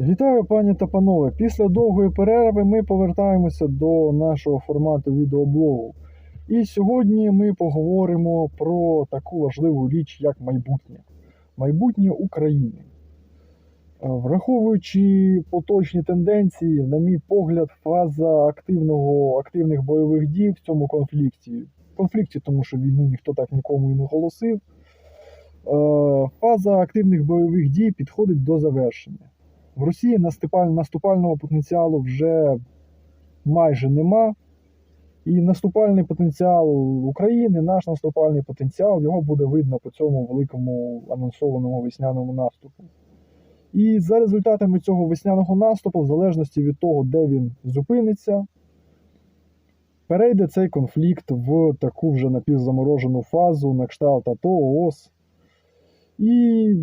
Вітаю, пані та панове. Після довгої перерви ми повертаємося до нашого формату відеоблогу. І сьогодні ми поговоримо про таку важливу річ, як майбутнє. Майбутнє України. Е, Враховуючи поточні тенденції, на мій погляд, фаза активного, активних бойових дій в цьому конфлікті. Конфлікті, тому що війну ніхто так нікому і не оголосив. е, Фаза активних бойових дій підходить до завершення. В Росії наступального потенціалу вже майже нема. І наступальний потенціал України, наш наступальний потенціал, його буде видно по цьому великому анонсованому весняному наступу. І за результатами цього весняного наступу, в залежності від того, де він зупиниться, перейде цей конфлікт в таку вже напівзаморожену фазу на кшталт АТО, ООС. І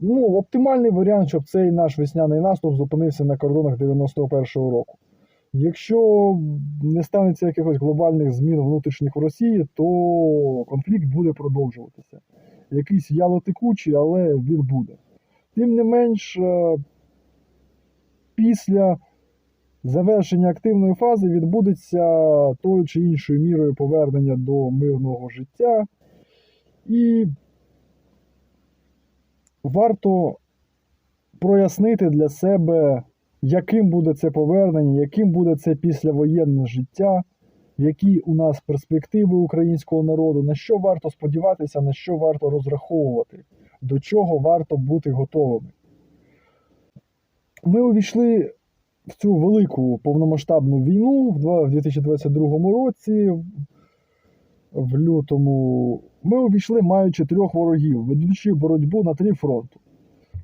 ну, оптимальний варіант, щоб цей наш весняний наступ зупинився на кордонах 91-го року. Якщо не станеться якихось глобальних змін внутрішніх в Росії, то конфлікт буде продовжуватися. Якийсь ялотекучий, але він буде. Тим не менш, е, після завершення активної фази відбудеться тою чи іншою мірою повернення до мирного життя. І варто прояснити для себе, яким буде це повернення, яким буде це післявоєнне життя, які у нас перспективи українського народу, на що варто сподіватися, на що варто розраховувати, до чого варто бути готовими. Ми увійшли в цю велику повномасштабну війну в 2022 році, в лютому. Ми увійшли, маючи трьох ворогів, ведучи боротьбу на три фронти.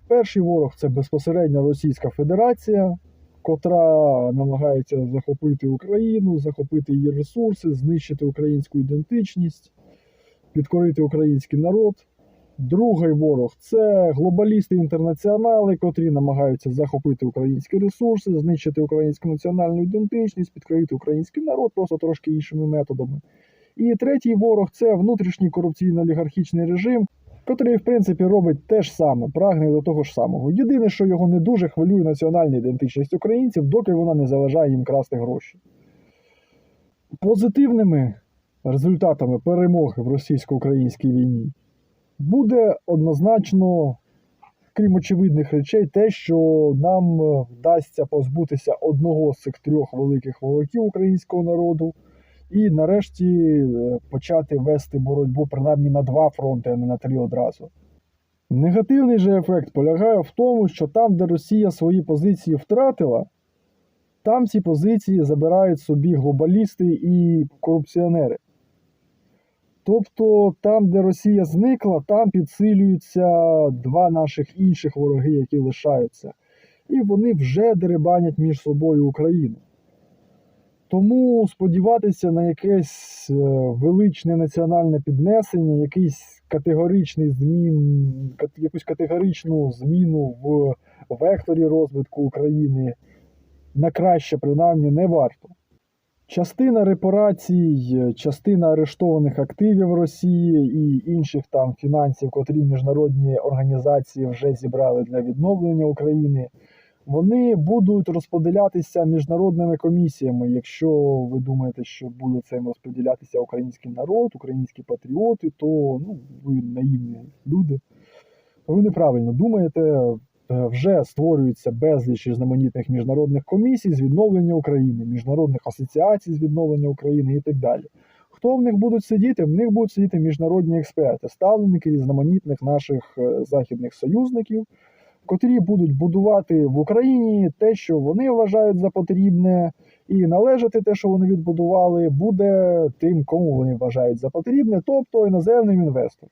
Перший ворог це безпосередньо Російська Федерація, котра намагається захопити Україну, захопити її ресурси, знищити українську ідентичність, підкорити український народ. Другий ворог це глобалісти інтернаціонали, котрі намагаються захопити українські ресурси, знищити українську національну ідентичність, підкорити український народ просто трошки іншими методами. І третій ворог це внутрішній корупційно-олігархічний режим, котрий, в принципі, робить те ж саме, прагне до того ж самого. Єдине, що його не дуже хвилює національна ідентичність українців, доки вона не заважає їм красти гроші. Позитивними результатами перемоги в російсько-українській війні буде однозначно, крім очевидних речей, те, що нам вдасться позбутися одного з цих трьох великих ворогів українського народу, і нарешті е, почати вести боротьбу принаймні на два фронти, а не на три одразу. Негативний же ефект полягає в тому, що там, де Росія свої позиції втратила, там ці позиції забирають собі глобалісти і корупціонери. Тобто там, де Росія зникла, там підсилюються два наших інших вороги, які лишаються. І вони вже деребанять між собою Україну. Тому сподіватися на якесь е, величне національне піднесення, якийсь категоричний змін, якусь категоричну зміну в векторі розвитку України на краще, принаймні, не варто. Частина репарацій, частина арештованих активів Росії і інших там фінансів, котрі міжнародні організації вже зібрали для відновлення України, вони будуть розподілятися міжнародними комісіями. Якщо ви думаєте, що буде цим розподілятися український народ, українські патріоти, то ну, ви наївні люди. Ви неправильно думаєте. Е, Вже створюється безліч різноманітних міжнародних комісій з відновлення України, міжнародних асоціацій з відновлення України і так далі. Хто в них будуть сидіти? В них будуть сидіти міжнародні експерти, ставленики різноманітних наших е, західних союзників, котрі будуть будувати в Україні те, що вони вважають за потрібне, і належати те, що вони відбудували, буде тим, кому вони вважають за потрібне, тобто іноземним інвесторам.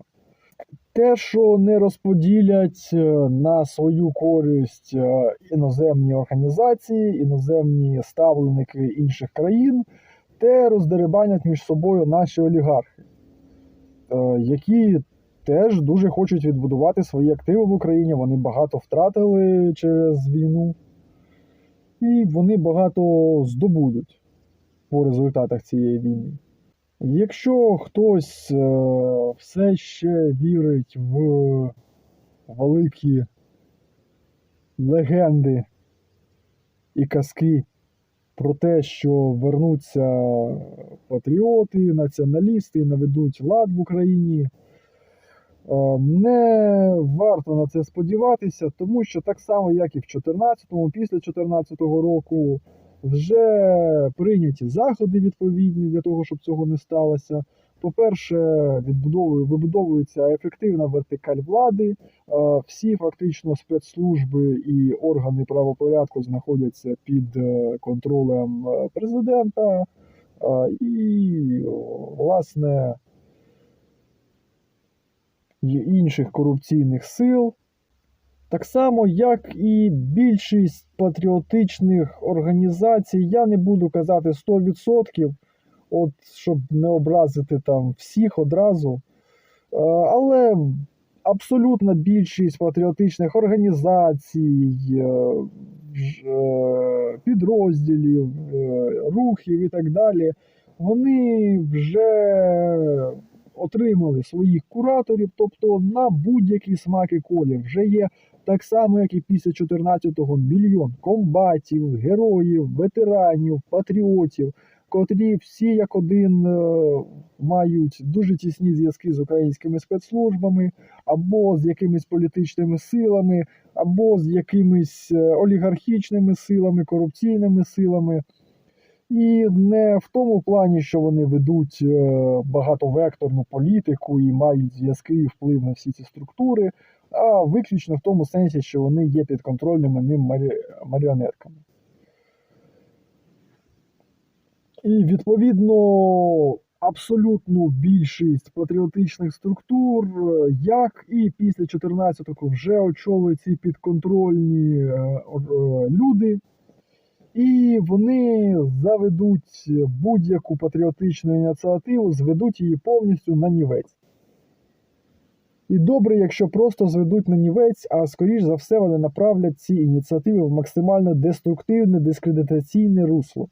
Те, що не розподілять е, на свою користь е, іноземні організації, іноземні ставленики інших країн, те роздерибанять між собою наші олігархи, е, які теж дуже хочуть відбудувати свої активи в Україні. Вони багато втратили через війну, і вони багато здобудуть по результатах цієї війни. Якщо хтось е, все ще вірить в великі легенди і казки про те, що вернуться патріоти, націоналісти наведуть лад в Україні. Е, Не варто на це сподіватися, тому що так само, як і в 14-му, після 14-го року, вже прийняті заходи відповідні для того, щоб цього не сталося. По-перше, вибудовується ефективна вертикаль влади. Е, Всі фактично спецслужби і органи правопорядку знаходяться під е, контролем президента. І, власне, і інших корупційних сил. Так само, як і більшість патріотичних організацій, я не буду казати 100%, от, щоб не образити там всіх одразу. Е, Але абсолютна більшість патріотичних організацій, е, е, підрозділів, рухів і так далі, вони вже отримали своїх кураторів, тобто на будь-який смак і колір. Вже є так само, як і після 14-го мільйон комбатів, героїв, ветеранів, патріотів, котрі всі як один е, мають дуже тісні зв'язки з українськими спецслужбами, або з якимись політичними силами, або з якимись е, олігархічними силами, корупційними силами. І не в тому плані, що вони ведуть е, багатовекторну політику і мають зв'язки і вплив на всі ці структури, а виключно в тому сенсі, що вони є підконтрольними ним марі- маріонетками. І відповідно абсолютну більшість патріотичних структур, е, як і після 14-го вже очолюють ці підконтрольні е, люди, і вони заведуть будь-яку патріотичну ініціативу, зведуть її повністю на нівець. І добре, якщо просто зведуть на нівець, а скоріш за все вони направлять ці ініціативи в максимально деструктивне, дискредитаційне русло.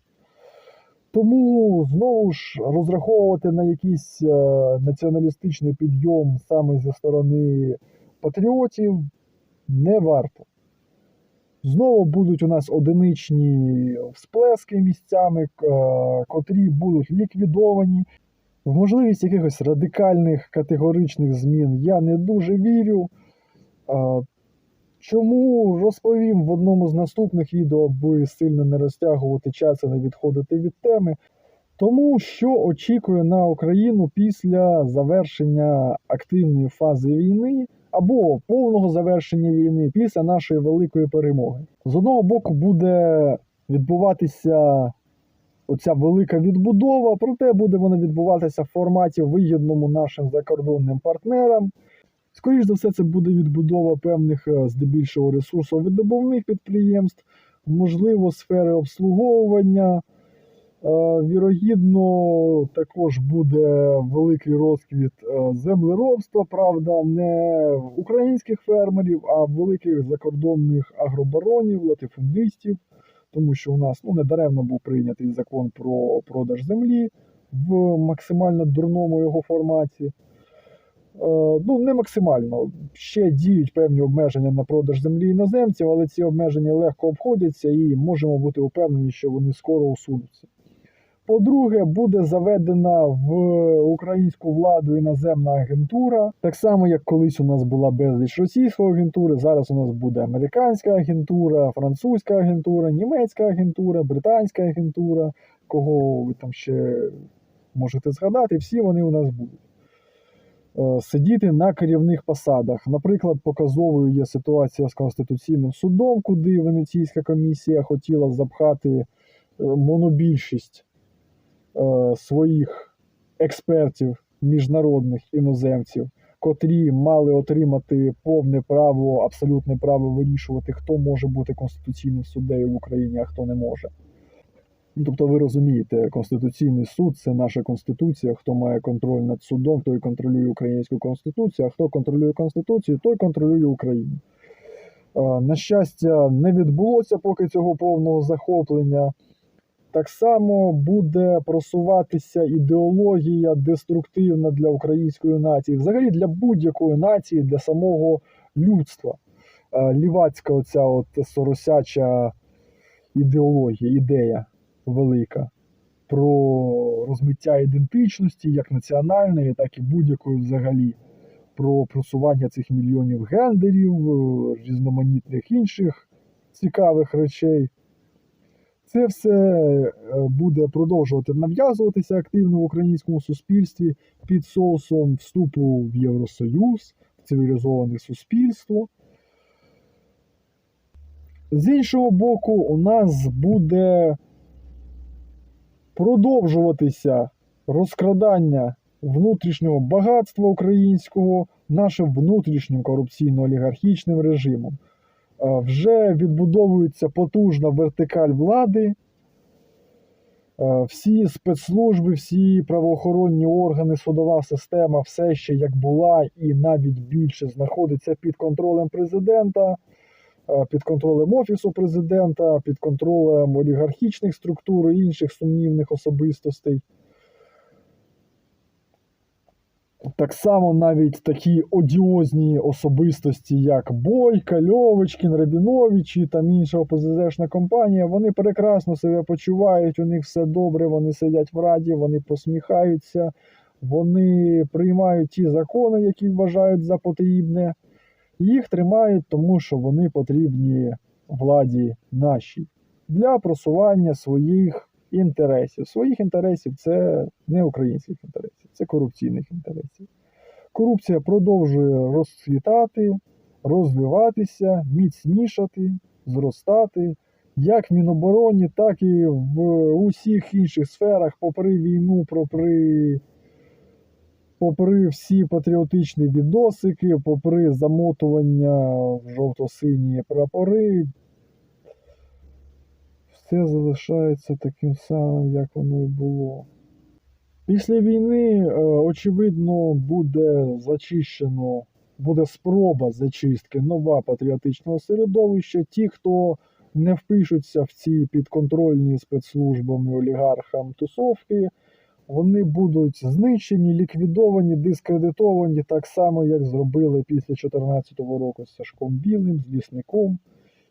Тому знову ж розраховувати на якийсь е, націоналістичний підйом саме зі сторони патріотів не варто. Знову будуть у нас одиничні всплески місцями, е, котрі будуть ліквідовані. В можливість якихось радикальних категоричних змін я не дуже вірю. Е, Чому розповім в одному з наступних відео, аби сильно не розтягувати час і не відходити від теми. Тому що очікує на Україну після завершення активної фази війни або повного завершення війни після нашої великої перемоги. З одного боку буде відбуватися оця велика відбудова, проте буде вона відбуватися в форматі вигідному нашим закордонним партнерам. Скоріше за все, це буде відбудова певних е, здебільшого ресурсовидобувних підприємств, можливо, сфери обслуговування. Е, Вірогідно, також буде великий розквіт е, землеробства, правда, не українських фермерів, а великих закордонних агробаронів, латифундистів, тому що у нас ну, недаремно був прийнятий закон про продаж землі в максимально дурному його форматі. Е, Ну, не максимально. Ще діють певні обмеження на продаж землі іноземців, але ці обмеження легко обходяться і можемо бути впевнені, що вони скоро усунуться. По-друге, буде заведена в українську владу іноземна агентура. Так само, як колись у нас була безліч російської агентури, зараз у нас буде американська агентура, французька агентура, німецька агентура, британська агентура, кого ви там ще можете згадати, всі вони у нас будуть. Е, Сидіти на керівних посадах. Наприклад, показовою є ситуація з Конституційним судом, куди Венеційська комісія хотіла запхати е, монобільшість своїх експертів, міжнародних іноземців, котрі мали отримати повне право, абсолютне право вирішувати, хто може бути конституційним суддею в Україні, а хто не може. Ну, Тобто, ви розумієте, Конституційний суд це наша конституція. Хто має контроль над судом, той контролює українську конституцію. А хто контролює конституцію, той контролює Україну. Е, На щастя, не відбулося поки цього повного захоплення. Так само буде просуватися ідеологія деструктивна для української нації, взагалі для будь-якої нації, для самого людства. е, лівацька оця от соросяча ідеологія, ідея велика про розмиття ідентичності, як національної, так і будь-якої взагалі, про просування цих мільйонів гендерів, е, різноманітних інших цікавих речей. Це все е, буде продовжувати нав'язуватися активно в українському суспільстві під соусом вступу в Євросоюз, в цивілізоване суспільство. З іншого боку, у нас буде продовжуватися розкрадання внутрішнього багатства українського нашим внутрішнім корупційно-олігархічним режимом. Вже відбудовується потужна вертикаль влади. Всі спецслужби, всі правоохоронні органи, судова система, все ще як була, і навіть більше знаходиться під контролем президента, під контролем Офісу президента, під контролем олігархічних структур і інших сумнівних особистостей. Так само навіть такі одіозні особистості, як Бойка, Льовочкін, Рабінович і там інша ОПЗЗшна компанія, вони прекрасно себе почувають, у них все добре, вони сидять в раді, вони посміхаються, вони приймають ті закони, які вважають за потрібне. Їх тримають, тому що вони потрібні владі нашій для просування своїх інтересів. Своїх інтересів це не українських інтересів, це корупційних інтересів. Корупція продовжує розцвітати, розвиватися, міцнішати, зростати. Як в Мінобороні, так і в усіх інших сферах, попри війну, попри, попри всі патріотичні відосики, попри замотування в жовто-сині прапори, все залишається таким самим, як воно і було. Після війни, е, очевидно, буде зачищено, буде спроба зачистки нова патріотичного середовища. Ті, хто не впишуться в ці підконтрольні спецслужбами олігархам тусовки, вони будуть знищені, ліквідовані, дискредитовані так само, як зробили після 2014 року з Сашком Білим, з лісником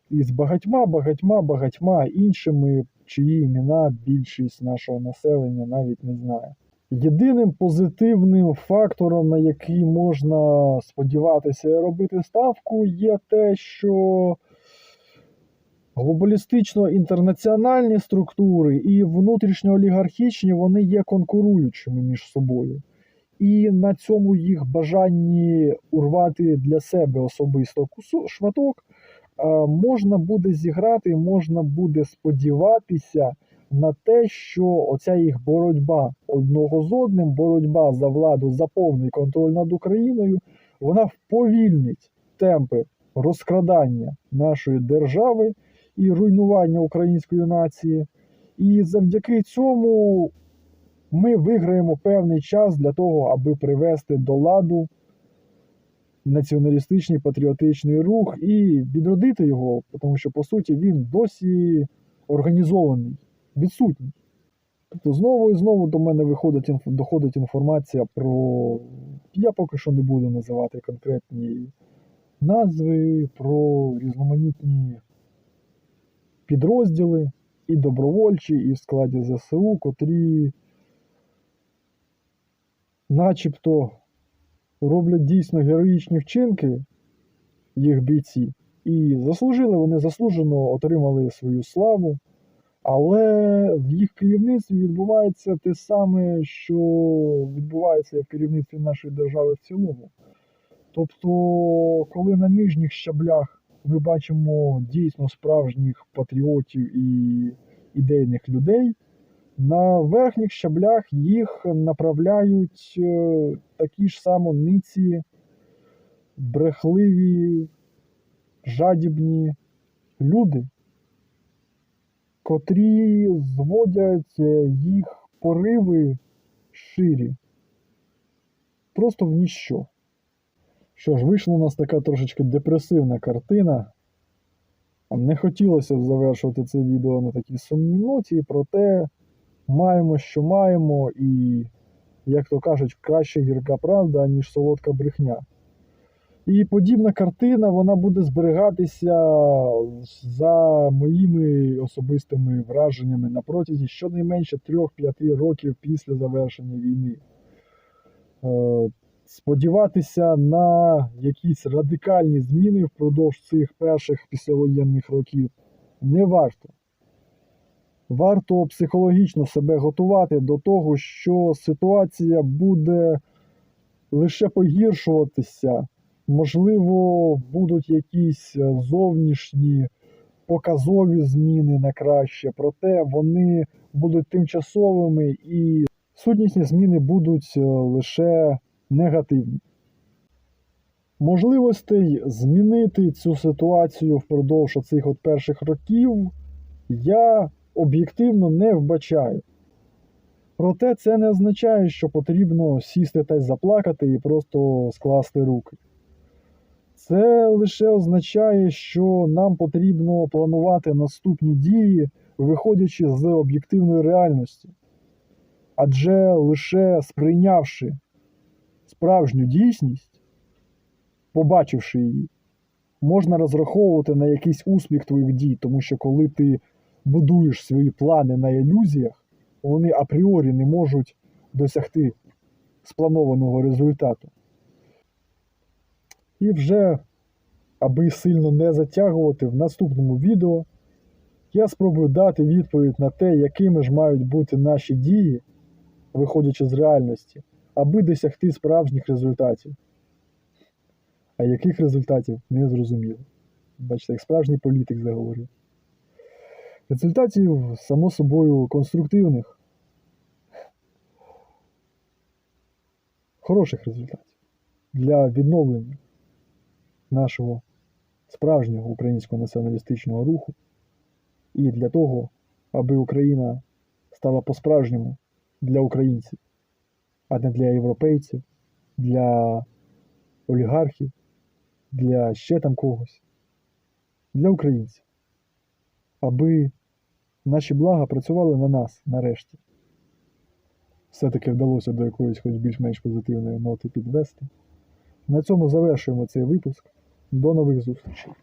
і з багатьма, багатьма, багатьма іншими, чиї імена більшість нашого населення навіть не знає. Єдиним позитивним фактором, на який можна сподіватися і робити ставку, є те, що глобалістично-інтернаціональні структури і внутрішньоолігархічні вони є конкуруючими між собою. І на цьому їх бажанні урвати для себе особисто шматок можна буде зіграти, можна буде сподіватися на те, що оця їх боротьба одного з одним, боротьба за владу, за повний контроль над Україною, вона вповільнить темпи розкрадання нашої держави і руйнування української нації. І завдяки цьому ми виграємо певний час для того, аби привести до ладу націоналістичний патріотичний рух і відродити його, тому що по суті він досі організований, відсутній. Тобто знову і знову до мене виходить доходить інформація про. Я поки що не буду називати конкретні назви, про різноманітні підрозділи і добровольчі, і в складі ЗСУ, котрі начебто роблять дійсно героїчні вчинки, їх бійці, і заслужили, вони заслужено отримали свою славу, але в їх керівництві відбувається те саме, що відбувається в керівництві нашої держави в цілому. Тобто, коли на нижніх щаблях ми бачимо дійсно справжніх патріотів і ідейних людей, на верхніх щаблях їх направляють е, такі ж само ниці, брехливі, жадібні люди, котрі зводять е, їх пориви ширі, просто в ніщо. Що ж, вийшла у нас така трошечки депресивна картина. Не хотілося б завершувати це відео на такій сумній ноті, проте маємо, що маємо, і, як то кажуть, краще гірка правда, ніж солодка брехня. І подібна картина вона буде зберігатися за моїми особистими враженнями на протязі щонайменше 3-5 років після завершення війни. Е, Сподіватися на якісь радикальні зміни впродовж цих перших післявоєнних років не варто. Варто психологічно себе готувати до того, що ситуація буде лише погіршуватися. Можливо, будуть якісь е, зовнішні показові зміни на краще, проте вони будуть тимчасовими і сутнісні зміни будуть е, лише негативні. Можливостей змінити цю ситуацію впродовж цих от перших років я об'єктивно не вбачаю. Проте це не означає, що потрібно сісти та й заплакати і просто скласти руки. Це лише означає, що нам потрібно планувати наступні дії, виходячи з об'єктивної реальності. Адже лише сприйнявши справжню дійсність, побачивши її, можна розраховувати на якийсь успіх твоїх дій, тому що коли ти будуєш свої плани на ілюзіях, вони апріорі не можуть досягти спланованого результату. І вже, аби сильно не затягувати, в наступному відео я спробую дати відповідь на те, якими ж мають бути наші дії, виходячи з реальності, аби досягти справжніх результатів. А яких результатів не зрозуміло. Бачите, як справжній політик заговорив. Результатів, само собою, конструктивних, хороших результатів для відновлення нашого справжнього українського націоналістичного руху і для того, аби Україна стала по-справжньому для українців, а не для європейців, для олігархів, для ще там когось, для українців, аби наші блага працювали на нас нарешті. Все-таки вдалося до якоїсь хоч більш-менш позитивної ноти підвести. На цьому завершуємо цей випуск. До нових зустрічей.